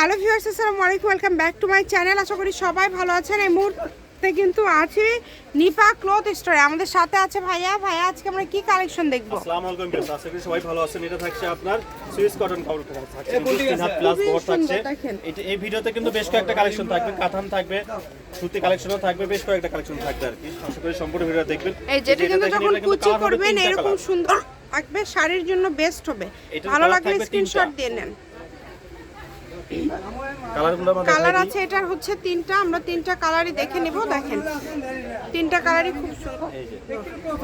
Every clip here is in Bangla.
হ্যালো ভিউয়ার্স আসসালামু আলাইকুম welcome back to my channel. আশা করি সবাই ভালো আছেন। এই মুহূর্তে কিন্তু আছি নিপা ক্লথ স্টোরে। আমাদের সাথে আছে ভাইয়া। ভাইয়া আজকে আমরা কি কালেকশন দেখব? আসসালামু আলাইকুম বিয়াস আশা করি সবাই ভালো আছেন। এটা থাকছে আপনার সুইস কটন কাপড় থাকছে। হাত আছে? প্লাস বহর থাকছে। এটা এই ভিডিওতে কিন্তু বেশ কয়েকটা কালেকশন থাকবে। কাতান থাকবে সুতি কালেকশনও থাকবে বেশ কয়েকটা কালেকশন থাকবে আর কি। আশা করি সম্পূর্ণ ভিডিও দেখবেন। এই যেটা কিন্তু যখন কুচি করবেন এরকম সুন্দর থাকবে শাড়ির জন্য বেস্ট হবে। ভালো লাগলে স্ক্রিনশট দিয়ে নেন। কালার আছে এটার হচ্ছে তিনটা আমরা তিনটা কালারই দেখে নিব দেখেন। তিনটা কালারই খুব সুন্দর।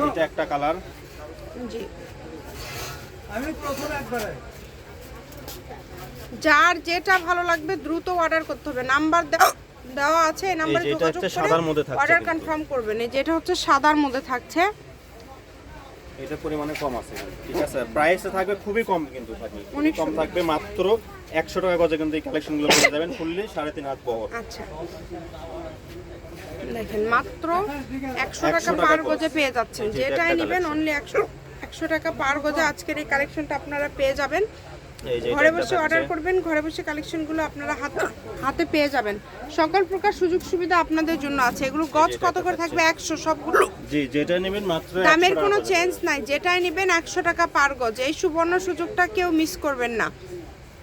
এটা একটা কালার জি। আমি প্রথম একবারে। যার যেটা ভালো লাগবে দ্রুত অর্ডার করতে হবে। নাম্বার দেওয়া আছে এই নাম্বারে যোগাযোগ করে অর্ডার কনফার্ম করবেন। এই যেটা হচ্ছে সাদার মধ্যে থাকছে। এটা পরিমাণে কম আছে ঠিক আছে প্রাইসে থাকবে খুবই কম কিন্তু থাকবে। অনেক কম থাকবে মাত্র একশো টাকা গজে কিন্তু এই কালেকশনগুলো পেয়ে যাবেন ফুললি সাড়ে তিন হাত বহর। আচ্ছা। দেখেন মাত্র একশো টাকা পার গজে পেয়ে যাচ্ছেন। যেটাই নেবেন অনলি একশো একশো টাকা পার গজে আজকের এই কালেকশনটা আপনারা পেয়ে যাবেন। ঘরে বসে অর্ডার করবেন ঘরে বসে কালেকশনগুলো আপনারা হাতে হাতে পেয়ে যাবেন। সকল প্রকার সুযোগ সুবিধা আপনাদের জন্য আছে। এগুলো গজ কত করে থাকবে? একশো সবগুলো। জি যেটা নেবেন মাত্র দামের কোনো চেঞ্জ নাই। যেটাই নেবেন একশো টাকা পার গজ। এই সুবর্ণ সুযোগটা কেউ মিস করবেন না।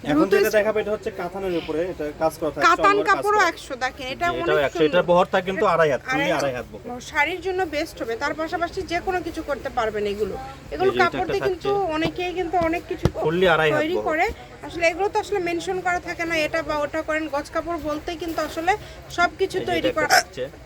এখন যেটা দেখাবো এটা হচ্ছে কাতানের উপরে এটা কাজ করা থাকে কাতান কাপড়ও করা। একশো দেখেন এটা অনেক সুন্দর। এটা বহর কিন্তু আড়াই হাত ফুললি আড়াই আড়াই হাত বহর। শাড়ির জন্য বেস্ট হবে তার পাশাপাশি যে কোনো কিছু করতে পারবেন এগুলো। এগুলো এই যে এটা কাপড় দিয়ে কিন্তু অনেকেই কিন্তু অনেক কিছু Fully আড়াই হাত তৈরি করে। আসলে এগুলো তো আসলে মেনশন করা থাকে না এটা বা ওটা করেন গজ কাপড় বলতে কিন্তু আসলে সবকিছু তৈরি করা।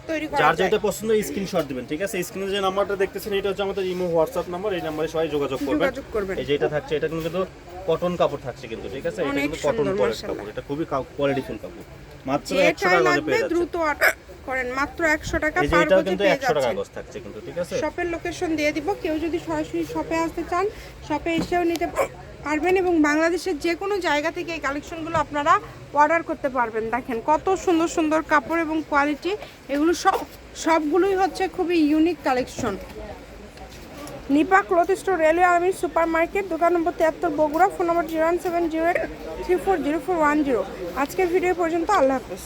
তৈরি করা যার যেটা পছন্দ স্ক্রিনশট দিবেন ঠিক আছে? স্ক্রিনে যে নাম্বারটা দেখতেছেন এটা হচ্ছে আমাদের ইমো হোয়াটসঅ্যাপ নাম্বার এই নাম্বারে সবাই যোগাযোগ করবেন। যোগাযোগ করবেন। এই যে এটা থাকছে এটা কিন্তু কটন কাপড় থাকছে কিন্তু ঠিক আছে? এটা কিন্তু কটন পরের কাপড় এটা খুবই কোয়ালিটিফুল কাপড়। মাত্র একশো যেটাই টাকা করে লাগবে পেয়ে যাচ্ছে। দ্রুত অর্ডার করেন মাত্র একশো টাকা এই যে পার এটাও গজে কিন্তু পেয়ে একশো টাকা যাচ্ছেন। থাকছে কিন্তু ঠিক আছে? শপের লোকেশন দিয়ে দিব কেউ যদি সরাসরি শপে আসতে চান শপে এসেও নিতে পারবেন এবং বাংলাদেশের যে কোনো জায়গা থেকে এই কালেকশনগুলো আপনারা অর্ডার করতে পারবেন। দেখেন কত সুন্দর সুন্দর কাপড় এবং কোয়ালিটি এগুলো সব সবগুলোই হচ্ছে খুবই unique collection Nipa cloth store railway army super market দোকান নম্বর তিয়াত্তর, Bogura, phone number zero one seven zero eight three four zero four one zero. আজকের ভিডিও পর্যন্ত আল্লাহ হাফেজ।